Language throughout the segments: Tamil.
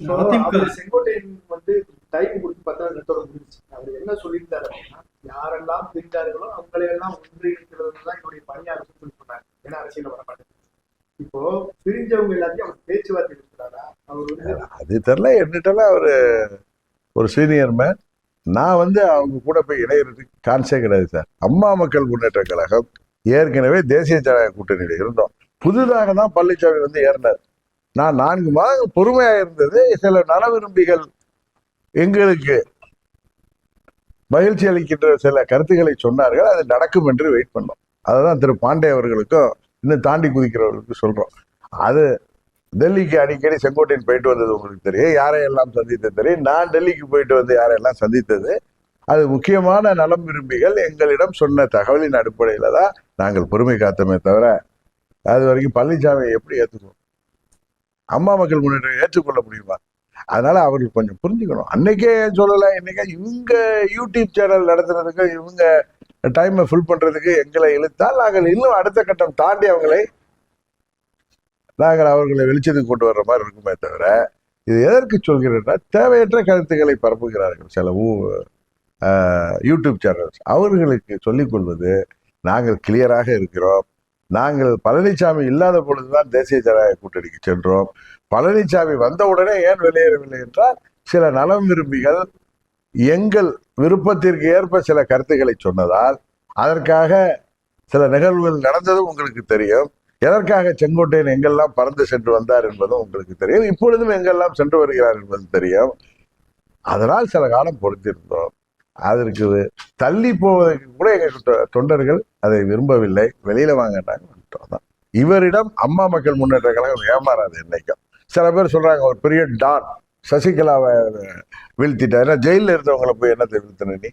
செங்கோட்டையன் வந்து டைம் கொடுத்து பார்த்தா நேரத்தோட முடிஞ்சுச்சு. அவர் என்ன சொல்லியிருந்தாரு அப்படின்னா யாரெல்லாம் பிரிந்தார்களோ அவங்களை எல்லாம் ஒன்றிணைக்கிறது தான் என்னுடைய பணியா இருக்குன்னு சொல்லி சொன்னாங்க ஏன்னா அரசியல வர மாட்டேன் இப்போ பிரிஞ்சவங்க எல்லாத்தையும் அவர் பேச்சுவார்த்தை இருக்கிறாரா அவர் வந்து அது தெரில என்னட்டெல்லாம் அவர் ஒரு சீனியர் மேன் நான் வந்து அவங்க கூட போய் இணையறதுக்கு கான்சே கிடையாது சார். அம்மா மக்கள் முன்னேற்ற கழகம் ஏற்கனவே தேசிய ஜனநாயக கூட்டணியில் இருந்தோம். புதிதாக தான் பழனிசாமி வந்து ஏறினார். நான் நான்கு மாதங்கள் பொறுமையாக இருந்தது. சில நல விரும்பிகள் எங்களுக்கு மகிழ்ச்சி அளிக்கின்ற சில கருத்துக்களை சொன்னார்கள். அது நடக்கும் என்று வெயிட் பண்ணோம். அதுதான் திரு பாண்டே அவர்களுக்கும் இன்னும் தாண்டி குதிக்கிறவர்களுக்கும் சொல்கிறோம் அது டெல்லிக்கு அடிக்கடி செங்கோட்டையன் போயிட்டு வந்தது உங்களுக்கு தெரியும். யாரையெல்லாம் சந்தித்தது தெரியும். நான் டெல்லிக்கு போயிட்டு வந்து யாரையெல்லாம் சந்தித்தது? அது முக்கியமான நலம் விரும்பிகள் எங்களிடம் சொன்ன தகவலின் அடிப்படையில் தான் நாங்கள் பொறுமை காத்தோமே தவிர அது வரைக்கும் பழனிசாமியை எப்படி ஏற்றுக்குவோம் அம்மா மக்கள் முன்னேற்றம் ஏற்றுக்கொள்ள முடியுமா அதனால அவர்கள் கொஞ்சம் புரிஞ்சுக்கணும். அன்னைக்கே சொல்லலை இன்னைக்கே இவங்க யூடியூப் சேனல் நடத்துறதுக்கு இவங்க டைமை ஃபில் பண்றதுக்கு எங்களை இழுத்தால் நாங்கள் இன்னும் அடுத்த கட்டம் தாண்டி அவங்களை நாங்கள் அவர்களை வெளிச்சத்துக்கு கொண்டு வர்ற மாதிரி இருக்குமே தவிர இது எதற்கு சொல்கிறேன்னா தேவையற்ற கருத்துக்களை பரப்புகிறார்கள் சில ஊ யூடியூப் சேனல்ஸ் அவர்களுக்கு சொல்லிக் கொள்வது நாங்கள் கிளியராக இருக்கிறோம். நாங்கள் பழனிசாமி இல்லாத பொழுதுதான் தேசிய ஜனநாயக கூட்டணிக்கு சென்றோம். பழனிசாமி வந்தவுடனே ஏன் வெளியேறவில்லை என்றால் சில நலம் விரும்பிகள் எங்கள் விருப்பத்திற்கு ஏற்ப சில கருத்துக்களை சொன்னதால் அதற்காக சில நிகழ்வுகள் நடந்ததும் உங்களுக்கு தெரியும். எதற்காக செங்கோட்டையன் எங்கெல்லாம் பறந்து சென்று வந்தார் என்பதும் உங்களுக்கு தெரியும். இப்பொழுதும் எங்கெல்லாம் சென்று வருகிறார் என்பது தெரியும். அதனால் சில காலம் பொறுத்திருந்தோம். அதற்கு தள்ளி போவதற்கு கூட எங்கள் தொண்டர்கள் அதை விரும்பவில்லை. வெளியில வாங்கிட்டாங்க. தான் இவரிடம் அம்மா மக்கள் முன்னேற்ற கழகம் ஏமாறாது என்னைக்கும் சில பேர் சொல்றாங்க ஒரு பெரிய டான் சசிகலாவை வீழ்த்திட்டார். ஏன்னா ஜெயிலில் இருந்தவங்களை போய் என்னத்தை வீழ்த்தின நீ?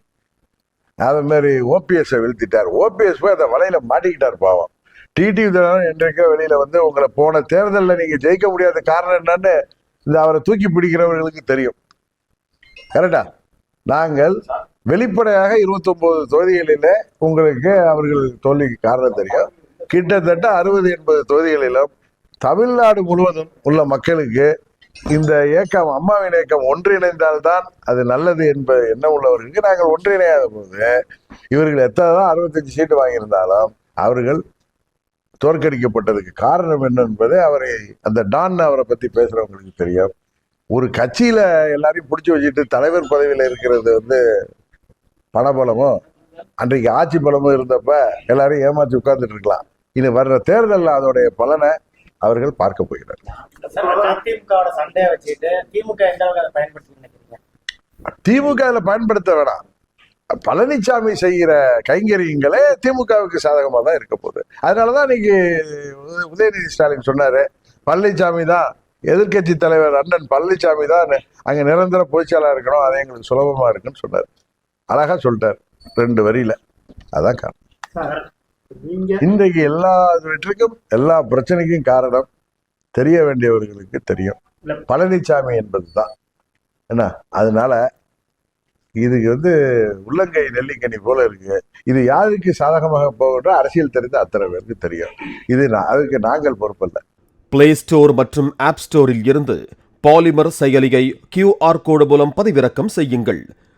அது மாதிரி ஓபிஎஸ்ஸை வீழ்த்திட்டார். ஓபிஎஸ் போய் அந்த வலையில மாட்டிக்கிட்டார் பாவம். டிடி தினம் என்றைக்கோ வெளியில வந்து உங்களை போன தேர்தலில் நீங்க ஜெயிக்க முடியாத காரணம் என்னன்னு இந்த அவரை தூக்கி பிடிக்கிறவர்களுக்கு தெரியும். கரெக்டா நாங்கள் வெளிப்படையாக 29 தொகுதிகளில உங்களுக்கு அவர்கள் தோல்விக்கு காரணம் தெரியும். கிட்டத்தட்ட அறுபது எண்பது தொகுதிகளிலும் தமிழ்நாடு முழுவதும் உள்ள மக்களுக்கு இந்த இயக்கம் அம்மாவின் இயக்கம் ஒன்றிணைந்தால்தான் அது நல்லது என்பது என்ன உள்ளவர்களுக்கு நாங்கள் ஒன்றிணையாத போது இவர்கள் எத்தனை தான் அறுபத்தஞ்சு சீட்டு வாங்கியிருந்தாலும் அவர்கள் தோற்கடிக்கப்பட்டதுக்கு காரணம் என்ன என்பது அவரை அந்த டான் அவரை பற்றி பேசுகிறவங்களுக்கு தெரியும். ஒரு கட்சியில் எல்லாரையும் பிடிச்சி வச்சுட்டு தலைவர் பதவியில் இருக்கிறது வந்து பணபலமும் அன்றைக்கு ஆட்சி பலமும் இருந்தப்ப எல்லாரையும் ஏமாத்தி உட்கார்ந்துட்டு இருக்கலாம். இனி வர்ற தேர்தலில் அதோடைய பலனை அவர்கள் பார்க்க போகிறார்கள். திமுக அதில் பயன்படுத்த வேணாம். பழனிசாமி செய்கிற கைங்கரியங்களே திமுகவுக்கு சாதகமாக தான் இருக்க போகுது. அதனாலதான் இன்னைக்கு உத- உதயநிதி ஸ்டாலின் சொன்னாரு பழனிசாமி தான் எதிர்க்கட்சி தலைவர் அண்ணன் பழனிசாமி தான் அங்க நிரந்தர பொதுச்செயலாளர் இருக்கணும் அது எங்களுக்கு சுலபமா இருக்குன்னு சொன்னார். அழகா சொல்லிட்டார். ரெண்டு வரியில. அதான் காரணம். இன்றைக்கு எல்லா வெற்றிக்கும் எல்லா பிரச்சனைக்கும் காரணம் தெரிய வேண்டியவர்களுக்கு தெரியும். பழனிசாமி என்பதுதான். என்ன? அதனால இதுக்கு வந்து உள்ளங்கை நெல்லிக்கனி போல இருக்கு. இது யாருக்கு சாதகமாக போகின்ற அரசியல் தெரிந்த அத்தனை பேருக்கு தெரியும். இது அதுக்கு நாங்கள் பொறுப்பல்ல. பிளே ஸ்டோர் மற்றும் ஆப் ஸ்டோரில் இருந்து பாலிமர் செயலியை கியூஆர் கோடு மூலம் பதிவிறக்கம் செய்யுங்கள்.